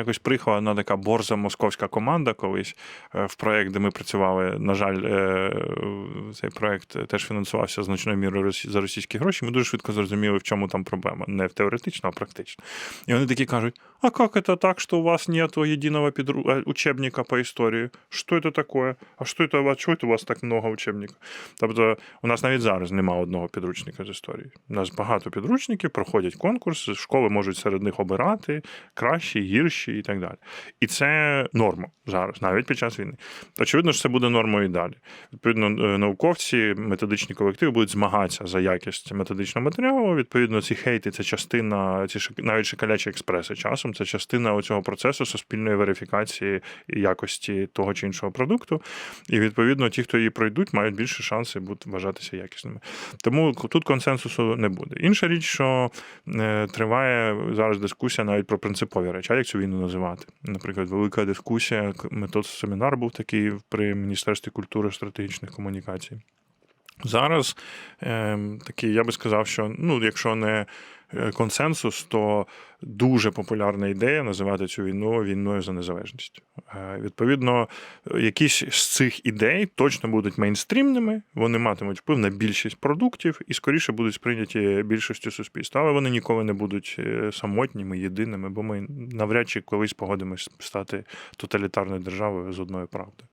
Якось приїхала одна така борза московська команда колись е, в проект, де ми працювали. На жаль, е, цей проект теж фінансувався значною мірою за російські гроші. Ми дуже швидко зрозуміли, в чому там проблема. Не в теоретично, а практично. І вони такі кажуть: а як це так, що у вас нету єдиного підру... е, учебника по історії? Що це таке? А що це, вас- чого це у вас так много учебників? Тобто, у нас навіть зараз немає одного підручника з історії. У нас багато підручників, проходять конкурси, школи можуть серед них обирати кращі, гірші і так далі. І це норма зараз, навіть під час війни. Очевидно, що це буде нормою і далі. Відповідно, е, науковці, методичні колективи будуть змагатися за якість методичного матеріалу. Відповідно, ці хейти це частина, ці навіть шикалячі експреси часом, це частина цього процесу суспільної верифікації якості того чи іншого продукту. І відповідно, ті, хто її пройдуть, мають більше шанси бути вважатися якісними. Тому тут консенсусу не буде. Інша річ, що е, триває зараз дискусія навіть про принципові речі, а як цю війну називати. Наприклад, велика дискусія, метод семінар був такий при Міністерстві культури стратегічних комунікацій. Зараз е, такий, я би сказав, що ну, якщо не консенсус, то дуже популярна ідея називати цю війну війною за незалежність. Е, Відповідно, якісь з цих ідей точно будуть мейнстрімними, вони матимуть вплив на більшість продуктів і скоріше будуть сприйняті більшістю суспільства, але вони ніколи не будуть е, самотніми, єдиними, бо ми навряд чи колись погодимось стати тоталітарною державою з одною правдою.